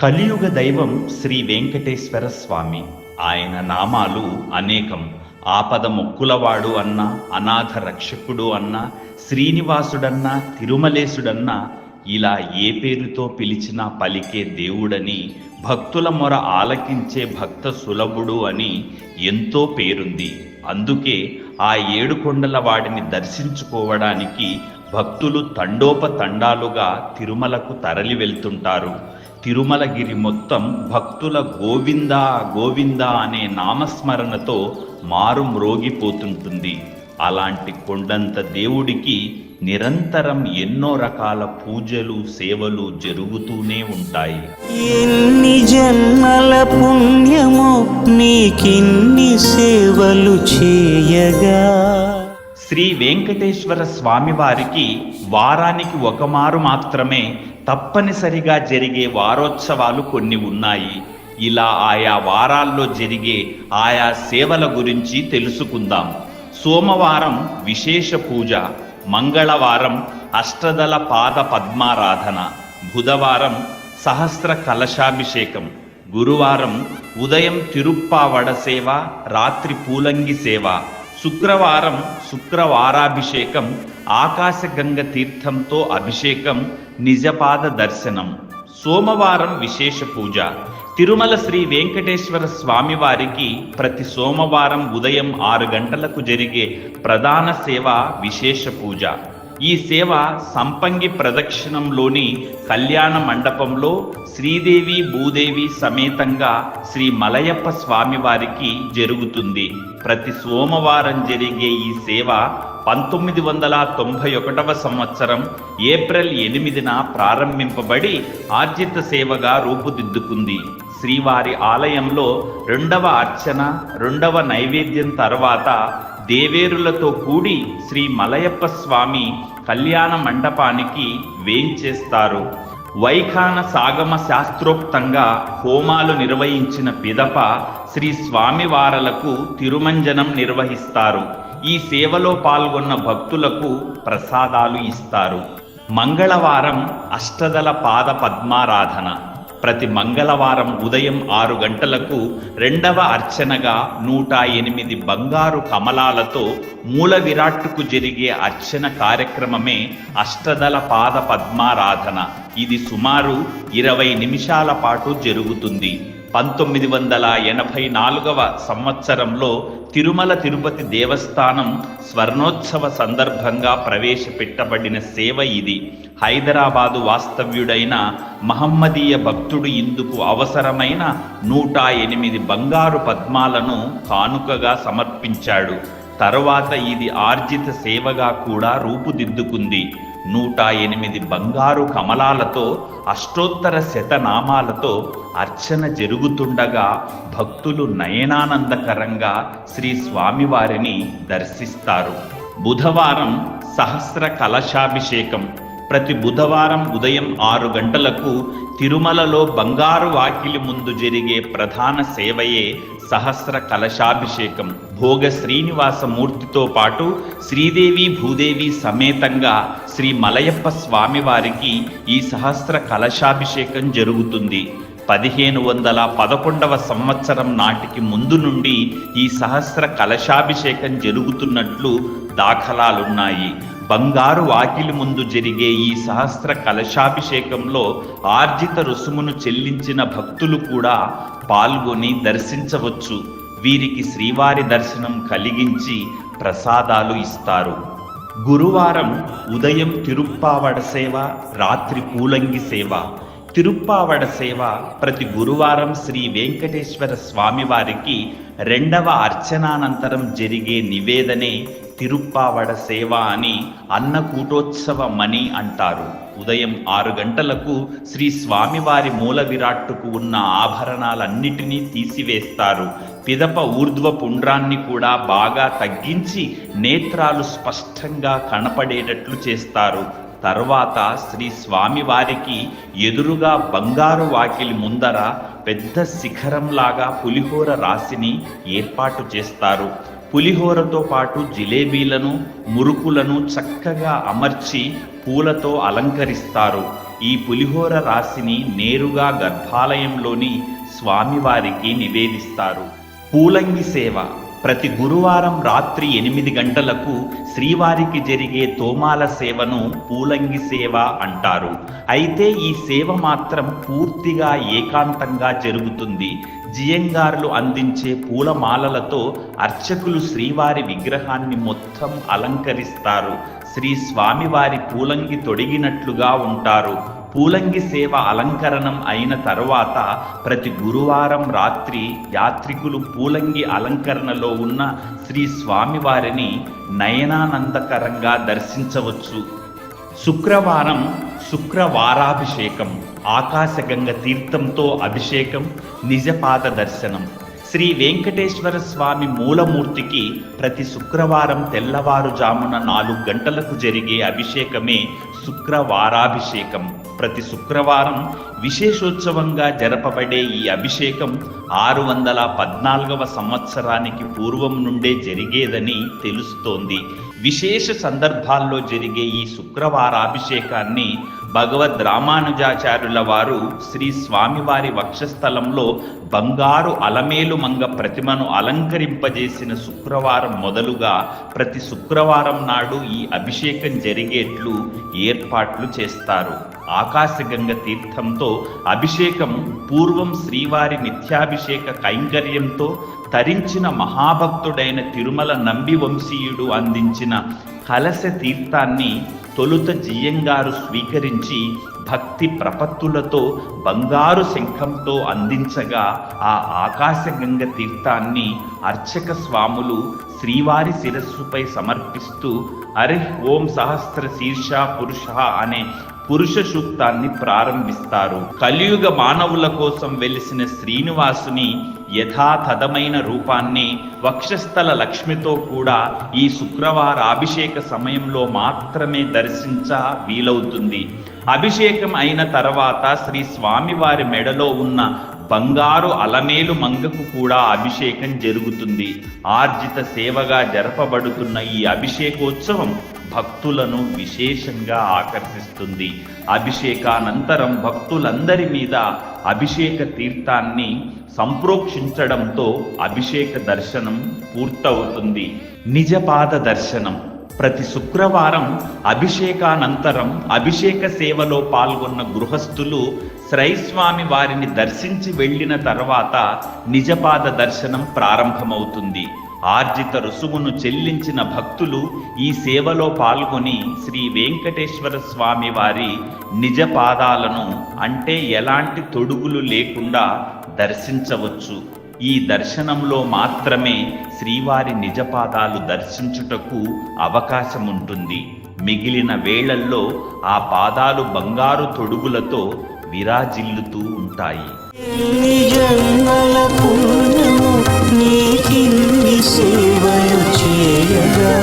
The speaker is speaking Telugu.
కలియుగ దైవం శ్రీ వెంకటేశ్వర స్వామి. ఆయన నామాలు అనేకం. ఆపద మొక్కులవాడు అన్న అనాథ రక్షకుడు అన్న శ్రీనివాసుడన్న తిరుమలేశుడన్న ఇలా ఏ పేరుతో పిలిచినా పలికే దేవుడని భక్తుల మొర ఆలకించే భక్త సులభుడు అని ఎంతో పేరుంది. అందుకే ఆ ఏడు కొండల వాడిని దర్శించుకోవడానికి భక్తులు తండోపతండాలుగా తిరుమలకు తరలి వెళ్తుంటారు. తిరుమలగిరి మొత్తం భక్తుల గోవింద గోవింద అనే నామస్మరణతో మారు మ్రోగిపోతుంటుంది అలాంటి కొండంత దేవుడికి నిరంతరం ఎన్నో రకాల పూజలు సేవలు జరుగుతూనే ఉంటాయి. ఎన్ని జన్మల పుణ్యమో నీకిన్ని సేవలు చేయగా. శ్రీ వెంకటేశ్వర స్వామివారికి వారానికి ఒకమారు మాత్రమే తప్పనిసరిగా జరిగే వారోత్సవాలు కొన్ని ఉన్నాయి. ఇలా ఆయా వారాల్లో జరిగే ఆయా సేవల గురించి తెలుసుకుందాం. సోమవారం విశేష పూజ మంగళవారం అష్టదల పాద పద్మారాధన బుధవారం సహస్ర కలశాభిషేకం గురువారం ఉదయం తిరుప్పావడ సేవ రాత్రి పూలంగి సేవ శుక్రవారం శుక్రవారాభిషేకం ఆకాశగంగ తీర్థంతో అభిషేకం నిజపాద దర్శనం సోమవారం విశేష పూజ తిరుమల శ్రీ వెంకటేశ్వర స్వామివారికి ప్రతి సోమవారం ఉదయం ఆరు గంటలకు జరిగే ప్రధాన సేవ విశేష పూజ. ఈ సేవ సంపంగి ప్రదక్షిణంలోని కళ్యాణ మండపంలో శ్రీదేవి భూదేవి సమేతంగా శ్రీ మలయప్ప స్వామివారికి జరుగుతుంది. ప్రతి సోమవారం జరిగే ఈ సేవ పంతొమ్మిది వందల తొంభై ఒకటవ సంవత్సరం ఏప్రిల్ ఎనిమిదిన ప్రారంభింపబడి ఆర్జిత సేవగా రూపుదిద్దుకుంది. శ్రీవారి ఆలయంలో రెండవ అర్చన రెండవ నైవేద్యం తర్వాత దేవేరులతో కూడి శ్రీ మలయప్ప స్వామి కళ్యాణ మండపానికి వేయించేస్తారు వైఖాన సాగమ శాస్త్రోక్తంగా హోమాలు నిర్వహించిన పిదప శ్రీ స్వామివారలకు తిరుమంజనం నిర్వహిస్తారు. ఈ సేవలో పాల్గొన్న భక్తులకు ప్రసాదాలు ఇస్తారు. మంగళవారం అష్టదల పాద పద్మారాధన. ప్రతి మంగళవారం ఉదయం ఆరు గంటలకు రెండవ అర్చనగా నూట ఎనిమిది బంగారు కమలాలతో మూల విరాట్టుకు జరిగే అర్చన కార్యక్రమమే అష్టదల పాద పద్మారాధన. ఇది సుమారు ఇరవై నిమిషాల పాటు జరుగుతుంది. పంతొమ్మిది వందల ఎనభై నాలుగవ సంవత్సరంలో తిరుమల తిరుపతి దేవస్థానం స్వర్ణోత్సవ సందర్భంగా ప్రవేశపెట్టబడిన సేవ ఇది. హైదరాబాదు వాస్తవ్యుడైన మహమ్మదీయ భక్తుడు ఇందుకు అవసరమైన నూట ఎనిమిది బంగారు పద్మాలను కానుకగా సమర్పించాడు. తరువాత ఇది ఆర్జిత సేవగా కూడా రూపుదిద్దుకుంది. నూట ఎనిమిది బంగారు కమలాలతో అష్టోత్తర శతనామాలతో అర్చన జరుగుతుండగా భక్తులు నయనానందకరంగా శ్రీ స్వామివారిని దర్శిస్తారు. బుధవారం సహస్ర కలశాభిషేకం. ప్రతి బుధవారం ఉదయం ఆరు గంటలకు తిరుమలలో బంగారు వాకిలి ముందు జరిగే ప్రధాన సేవయే సహస్ర కలశాభిషేకం. భోగ శ్రీనివాసమూర్తితో పాటు శ్రీదేవి భూదేవి సమేతంగా శ్రీ మలయప్ప స్వామివారికి ఈ సహస్ర కలశాభిషేకం జరుగుతుంది. పదిహేను వందల పదకొండవ సంవత్సరం నాటికి ముందు నుండి ఈ సహస్ర కలశాభిషేకం జరుగుతున్నట్లు దాఖలాలున్నాయి. బంగారు వాకిలి ముందు జరిగే ఈ సహస్ర కలశాభిషేకంలో ఆర్జిత రుసుమును చెల్లించిన భక్తులు కూడా పాల్గొని దర్శించవచ్చు. వీరికి శ్రీవారి దర్శనం కలిగించి ప్రసాదాలు ఇస్తారు. గురువారం ఉదయం తిరుప్పావడ సేవ రాత్రి పూలంగి సేవ. తిరుప్పావడ సేవ ప్రతి గురువారం శ్రీ వెంకటేశ్వర స్వామివారికి రెండవ అర్చనానంతరం జరిగే నివేదనే తిరుప్పావడ సేవ అని అన్నకూటోత్సవమని అంటారు. ఉదయం ఆరు గంటలకు శ్రీ స్వామివారి మూల విరాట్టుకు ఉన్న ఆభరణాలన్నిటినీ తీసివేస్తారు. పిదప ఊర్ధ్వ పుండ్రాన్ని కూడా బాగా తగ్గించి నేత్రాలు స్పష్టంగా కనపడేటట్లు చేస్తారు. తర్వాత శ్రీ స్వామివారికి ఎదురుగా బంగారు వాకిలి ముందర పెద్ద శిఖరంలాగా పులిహోర రాశిని ఏర్పాటు చేస్తారు. పులిహోరతో పాటు జిలేబీలను మురుకులను చక్కగా అమర్చి పూలతో అలంకరిస్తారు. ఈ పులిహోర రాశిని నేరుగా గర్భాలయంలోని స్వామివారికి నివేదిస్తారు. పూలంగి సేవ. ప్రతి గురువారం రాత్రి ఎనిమిది గంటలకు శ్రీవారికి జరిగే తోమాల సేవను పూలంగి సేవ అంటారు. అయితే ఈ సేవ మాత్రం పూర్తిగా ఏకాంతంగా జరుగుతుంది. జియంగారులు అందించే పూలమాలలతో అర్చకులు శ్రీవారి విగ్రహాన్ని మొత్తం అలంకరిస్తారు. శ్రీ స్వామివారి పూలంగి తొడిగినట్లుగా ఉంటారు. పూలంగి సేవ అలంకరణం అయిన తరువాత ప్రతి గురువారం రాత్రి యాత్రికులు పూలంగి అలంకరణలో ఉన్న శ్రీ స్వామివారిని నయనానందకరంగా దర్శించవచ్చు. శుక్రవారం శుక్రవారాభిషేకం ఆకాశగంగ తీర్థంతో అభిషేకం నిజపాద దర్శనం. శ్రీ వెంకటేశ్వర స్వామి మూలమూర్తికి ప్రతి శుక్రవారం తెల్లవారుజామున నాలుగు గంటలకు జరిగే అభిషేకమే శుక్రవారాభిషేకం. ప్రతి శుక్రవారం విశేషోత్సవంగా జరపబడే ఈ అభిషేకం ఆరు వందల పద్నాలుగవ సంవత్సరానికి పూర్వం నుండే జరిగేదని తెలుస్తోంది. విశేష సందర్భాల్లో జరిగే ఈ శుక్రవారాభిషేకాన్ని భగవద్ రామానుజాచార్యుల వారు శ్రీ స్వామివారి వక్షస్థలంలో బంగారు అలమేలు మంగ ప్రతిమను అలంకరింపజేసిన శుక్రవారం మొదలుగా ప్రతి శుక్రవారం నాడు ఈ అభిషేకం జరిగేట్లు ఏర్పాట్లు చేస్తారు. ఆకాశగంగ తీర్థంతో అభిషేకం పూర్వం శ్రీవారి నిత్యాభిషేక కైంకర్యంతో తరించిన మహాభక్తుడైన తిరుమల నంబి వంశీయుడు అందించిన కలశ తీర్థాన్ని తొలుత జియ్యంగారు స్వీకరించి భక్తి ప్రపత్తులతో బంగారు శంఖంతో అందించగా ఆ ఆకాశగంగ తీర్థాన్ని అర్చక స్వాములు శ్రీవారి శిరస్సుపై సమర్పిస్తూ అరిహ్ ఓం సహస్ర శీర్ష పురుష అనే పురుష సూక్తాన్ని ప్రారంభిస్తారు. కలియుగ మానవుల కోసం వెలిసిన శ్రీనివాసుని యథాతథమైన రూపాన్ని వక్షస్థల లక్ష్మితో కూడా ఈ శుక్రవార అభిషేక సమయంలో మాత్రమే దర్శించ వీలవుతుంది. అభిషేకం అయిన తర్వాత శ్రీ స్వామివారి మెడలో ఉన్న బంగారు అలమేలు మంగకు కూడా అభిషేకం జరుగుతుంది. ఆర్జిత సేవగా జరపబడుతున్న ఈ అభిషేకోత్సవం భక్తులను విశేషంగా ఆకర్షిస్తుంది. అభిషేకానంతరం భక్తులందరి మీద అభిషేక తీర్థాన్ని సంప్రోక్షించడంతో అభిషేక దర్శనం పూర్తవుతుంది. నిజపాద దర్శనం. ప్రతి శుక్రవారం అభిషేకానంతరం అభిషేక సేవలో పాల్గొన్న గృహస్థులు శ్రైస్వామి వారిని దర్శించి వెళ్ళిన తర్వాత నిజపాద దర్శనం ప్రారంభమవుతుంది. ఆర్జిత రుసుమును చెల్లించిన భక్తులు ఈ సేవలో పాల్గొని శ్రీ వెంకటేశ్వర స్వామి వారి నిజ పాదాలను అంటే ఎలాంటి తొడుగులు లేకుండా దర్శించవచ్చు. ఈ దర్శనంలో మాత్రమే శ్రీవారి నిజపాదాలు దర్శించుటకు అవకాశం ఉంటుంది మిగిలిన వేళల్లో ఆ పాదాలు బంగారు తొడుగులతో విరాజిల్లుతూ ఉంటాయి. సేవలు చేయగా.